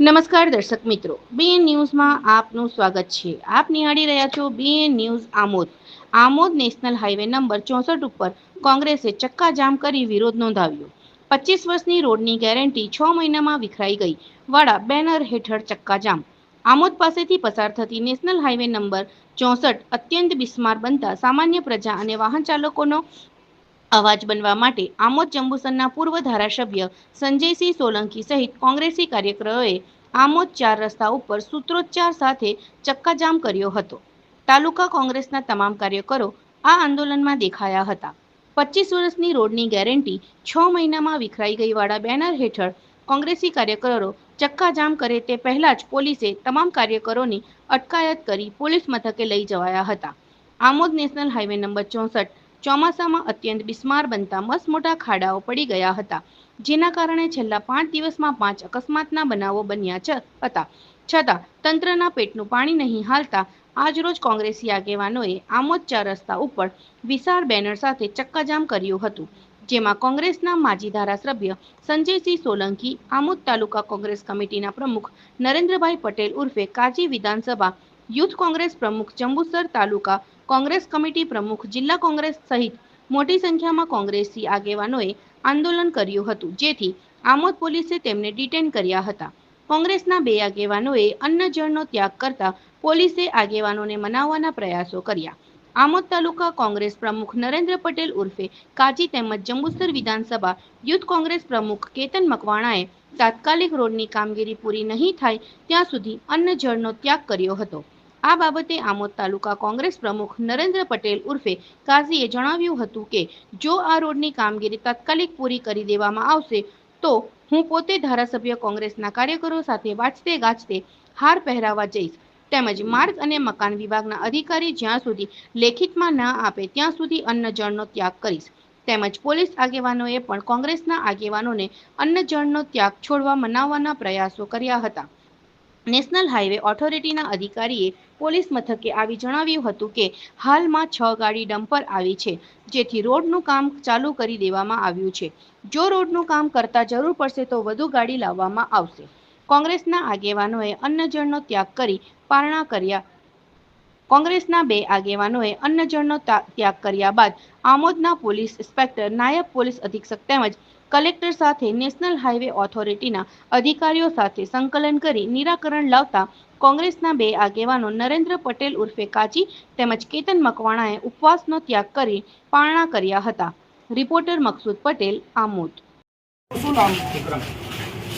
નમસ્કાર દર્શક મિત્રો. બીએન ન્યૂઝમાં આપનું સ્વાગત છે. આપ નિહાળી રહ્યા છો BN news Amod. Amod national highway number ચોસઠ ઉપર કોંગ્રેસે ચક્કાજામ કરી વિરોધ નોંધાવ્યો. પચીસ વર્ષની રોડની ગેરંટી છ મહિનામાં વિખરાઈ ગઈ. વાળા બેનર હેઠળ ચક્કાજામ. આમોદ પાસેથી પસાર થતી નેશનલ હાઈવે નંબર ચોસઠ અત્યંત બિસ્માર બનતા સામાન્ય પ્રજા અને વાહન ચાલકોનો અવાજ બનવા માટે આમોદ જંબુસરના પૂર્વ ધારાસભ્ય સંજયસિંહ સોલંકી સહિત કોંગ્રેસી કાર્યકરોએ આમોદ ચાર રસ્તા ઉપર સૂત્રોચ્ચાર સાથે ચક્કાજામ કર્યો હતો. તાલુકા કોંગ્રેસના તમામ કાર્યકરો આ આંદોલનમાં દેખાયા હતા. પચીસ વર્ષની રોડની ગેરંટી છ મહિનામાં વિખરાઈ ગઈવાળા બેનર હેઠળ કોંગ્રેસી કાર્યકરો ચક્કાજામ કરે તે પહેલા જ પોલીસે તમામ કાર્યકરોની અટકાયત કરી પોલીસ મથકે લઈ જવાયા હતા. આમોદ નેશનલ હાઈવે નંબર ચોસઠ ચોમાસામાં અત્યંત બિસ્માર બનતા મસમોટા ખાડાઓ પડી ગયા હતા, જેના કારણે છેલ્લા પાંચ દિવસમાં પાંચ અકસ્માતના બનાવો બન્યા હતા. છતાં, તંત્રના પેટનું પાણી નહીં હાલતા, આજરોજ કોંગ્રેસી આગેવાનોએ આમોદ રસ્તા ઉપર વિશાળ બેનર સાથે ચક્કાજામ કર્યું હતું, જેમાં કોંગ્રેસના માજી ધારાસભ્ય સંજયસિંહ સોલંકી, આમોદ તાલુકા કોંગ્રેસ કમિટીના પ્રમુખ નરેન્દ્રભાઈ પટેલ ઉર્ફે કાજી વિધાનસભા, યુથ કોંગ્રેસ પ્રમુખ જંબુસર તાલુકા કોંગ્રેસ કમિટી પ્રમુખ જિલ્લા કોંગ્રેસ સહિત મોટી સંખ્યામાં કોંગ્રેસી આગેવાનોએ આંદોલન કર્યું હતું, જેથી આમોદ પોલીસે તેમને ડિટેન કર્યા હતા. કોંગ્રેસના બે આગેવાનોએ અન્ન જળનો ત્યાગ કરતા પોલીસે આગેવાનોને મનાવવાના પ્રયાસો કર્યા. આમોદ તાલુકા કોંગ્રેસ પ્રમુખ નરેન્દ્ર પટેલ ઉર્ફે કાજી તેમજ જંબુસર વિધાનસભા યુથ કોંગ્રેસ પ્રમુખ કેતન મકવાણાએ તાત્કાલિક રોડની કામગીરી પૂરી નહીં થાય ત્યાં સુધી અન્ન જળનો ત્યાગ કર્યો હતો. આ બાબતે આમોદ તાલુકા કોંગ્રેસ પ્રમુખ નરેન્દ્ર પટેલ ઉર્ફે કાઝીએ જણાવ્યું હતું કે, જો આ રોડની કામગીરી તાત્કાલિક પૂરી કરી દેવામાં આવશે, તો હું પોતે ધારાસભ્ય કોંગ્રેસના કાર્યકરો સાથે વાંચતે ગાજતે હાર પહેરાવા જઈશ. તેમજ માર્ગ અને મકાન વિભાગના અધિકારી જ્યાં સુધી લેખિતમાં ના આપે ત્યાં સુધી અન્ન જળનો ત્યાગ કરીશ. તેમજ પોલીસ આગેવાનોએ પણ કોંગ્રેસના આગેવાનોને અન્ન જળનો ત્યાગ છોડવા મનાવવાના પ્રયાસો કર્યા હતા. નેશનલ હાઈવે ઓથોરિટીના અધિકારીએ પોલીસ મથકે આવી જણાવ્યું હતું કે હાલમાં છ ગાડી ડમ્પર આવી છે, જેથી રોડનું કામ ચાલુ કરી દેવામાં આવ્યું છે. જો રોડનું કામ કરતા જરૂર પડશે તો વધુ ગાડી લાવવામાં આવશે. કોંગ્રેસના આગેવાનોએ અન્નજળનો ત્યાગ કરી પારણા કર્યા. કોંગ્રેસના બે આગેવાનોએ અન્નજળનો ત્યાગ કર્યા બાદ આમોદના પોલીસ ઇન્સ્પેક્ટર, નાયબ પોલીસ અધિક્ષક તેમજ કલેક્ટર સાથે નેશનલ હાઈવે ઓથોરિટીના અધિકારીઓ સાથે સંકલન કરી નિરાકરણ લાવતા કોંગ્રેસના બે આગેવાનો નરેન્દ્ર પટેલ ઉર્ફે કાચી તેમજ કેતન મકવાણાએ ઉપવાસનો ત્યાગ કરી પારણા કર્યા હતા. રિપોર્ટર મકસૂદ પટેલ આમોદ. શું નામ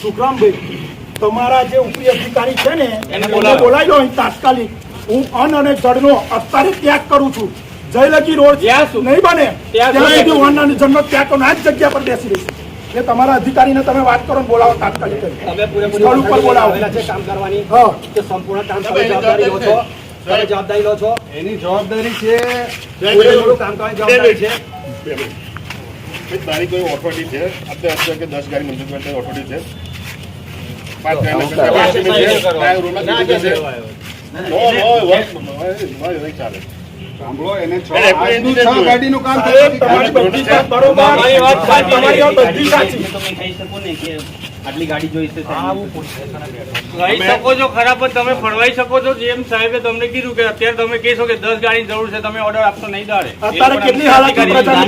સુખરામભાઈ તમારા જે ઉપરી અધિકારી છે ને એને બોલાવ્યો. અહીં તાત્કાલિક. હું અન અને જળનો અત્યારે ત્યાગ કરું છું. જયલગી રોડ નહીં બને ત્યાં સુધી- હું અન્ન અને જળનો ત્યાગ કરું આ જ જગ્યા પર બેસી રહીશ એટલે તમારા અધિકારીને તમે વાત કરો ને બોલાવો તાત્કાલિક તમે પૂરેપૂરી સ્થળ ઉપર બોલાવો આવેલા છે કામ કરવાની હા કે સંપૂર્ણ કામ તમે જવાબદારી લો છો તમે જવાબદારી લો છો એની જવાબદારી છે પૂરેપૂરું કામ કરવાની જવાબદારી છે કોઈ ઓથોરિટી છે અત્યારે અત્યારે કે દસ ગાડી મંજૂર કરતા ઓથોરિટી છે પાંચ ગાડી ચાલે સાંભળો એને છ ગાડીનું કામ તમારી બધી બરોબર તમારી વાત સાચી. તમારી વાત બધી સાચી તમે કહી શકો ને કે આટલી ગાડી જોઈશે રહી શકો છો ખરા પણ તમે ફરવાઈ શકો છો. જેમ સાહેબે તમને કીધું કે અત્યારે તમે કહેશો કે દસ ગાડી જરૂર છે તમે ઓર્ડર આપશો નહીં દાડે. અત્યારે કેટલી હાલત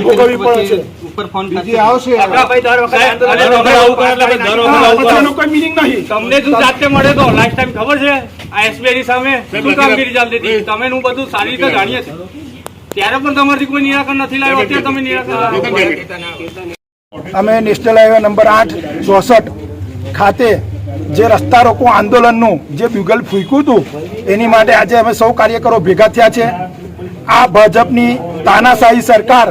ભોગવવી પડે છે? ઉપર ફોન બીજી આવશે. ભાઈ દર વખતે દર વખતે કોઈ મિનિંગ નહીં. તમને શું જાતે મળે તો? લાસ્ટ ટાઈમ ખબર છે? આ ની સામે શું કામગીરી ચાલતી હતી? તમે હું બધું સારી રીતે જાણીએ છીએ. ત્યારે પણ તમારી કોઈ નિરાકરણ નથી લાવ્યો અત્યારે તમે નિરાકરણ. અમે નેશનલ હાઈવે નંબર આઠ ચોસઠ ખાતે જે રસ્તા રોકો આંદોલનનું જે બ્યુગલ ફૂંક્યું હતું, એની માટે આજે અમે સૌ કાર્યકરો ભેગા થયા છે. આ ભાજપની તાનાશાહી સરકાર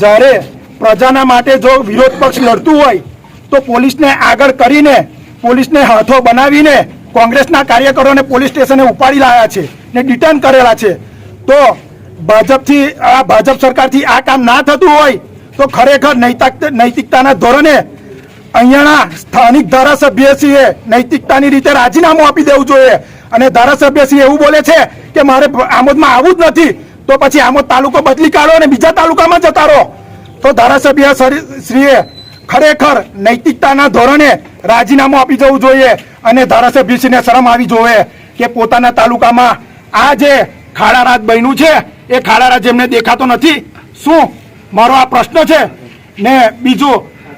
જ્યારે પ્રજાના માટે જો વિરોધ પક્ષ લડતું હોય, તો પોલીસને આગળ કરીને, પોલીસને હાથો બનાવીને કોંગ્રેસના કાર્યકરોને પોલીસ સ્ટેશને ઉપાડી લાવ્યા છે ને ડિટેન કરેલા છે. તો ભાજપથી, આ ભાજપ સરકારથી આ કામ ના થતું હોય, તો ખરેખર નૈતિક નૈતિકતાના ધોરણે અહીંયાના સ્થાનિક ધારાસભ્યશ્રીએ નૈતિકતાની રીતે રાજીનામું આપી દેવું જોઈએ. અને ધારાસભ્યશ્રી એવું બોલે છે કે મારે આમોદમાં આવવું જ નથી. તો પછી આમોદ તાલુકો બદલી કાઢો અને બીજા તાલુકામાં જતા રહો. તો ધારાસભ્ય શ્રી- શ્રીએ ખરેખર નૈતિકતાના ધોરણે રાજીનામું આપી જવું જોઈએ અને ધારાસભ્યશ્રીને શરમ આવી જોઈએ કે પોતાના તાલુકામાં આ જે ખાડારાજ બન્યું છે, એ ખાડારાજ એમને દેખાતો નથી. શું? મારો આ પ્રશ્ન છે. ને બીજું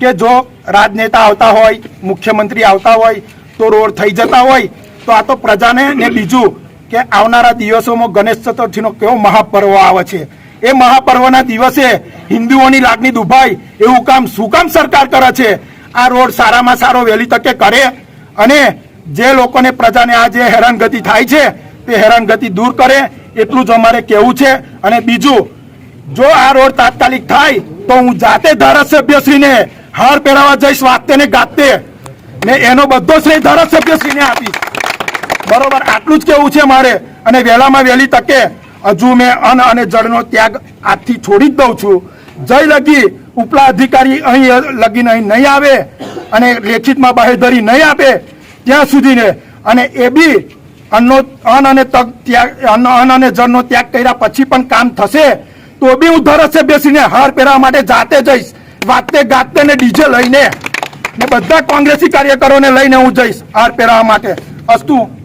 કે જો રાજનેતા આવતા હોય, મુખ્યમંત્રી આવતા હોય, તો રોડ થઈ જતા હોય, તો આ તો પ્રજાને ને બીજું કે આવનારા દિવસોમાં ગણેશ ચતુર્થીનો કેવો મહાપર્વ આવે છે. એ મહાપર્વના દિવસે હિન્દુઓની લાગણી દુભાય, એવું કામ શું કામ સરકાર કરે છે? આ રોડ સારામાં સારો વહેલી તકે કરે અને જે લોકોને પ્રજાને આ જે હેરાનગતિ થાય છે, તે હેરાનગતિ દૂર કરે, એટલું જ અમારે કહેવું છે. અને બીજું, જો આ રોડ તાત્કાલિક થાય, તો હું જાતે ધારાસભ્યશ્રીને હાર પહેરાવા જઈશ, વાતે ને ગાતે. ને એનો બધો શ્રેય ધારાસભ્યશ્રીને આપીશ. બરોબર, આટલું જ કેવું છે મારે. અને વહેલામાં વહેલી તકે હજુ મેં અન્ન અને જળનો ત્યાગ આજથી છોડી જ દઉં છું. જય લગી, ઉપલા અધિકારી અહીં લગીને અહીં નહીં આવે અને લેખિતમાં બાહેધરી નહીં આપે ત્યાં સુધીને. અને એ બી અન્નનો અન્ન અને તગ ત્યાગ, અન્ન અન્ન અને જળનો ત્યાગ કર્યા પછી પણ કામ થશે, તો બી હું ધારાસભ્યશ્રીને હાર પહેરવા માટે જાતે જઈશ. વાતે ગાતે ને ડીજે લઈને ને બધા કોંગ્રેસી કાર્યકરોને લઈને હું જઈશ. હાર પહેરાવા માટે. અસ્તુ.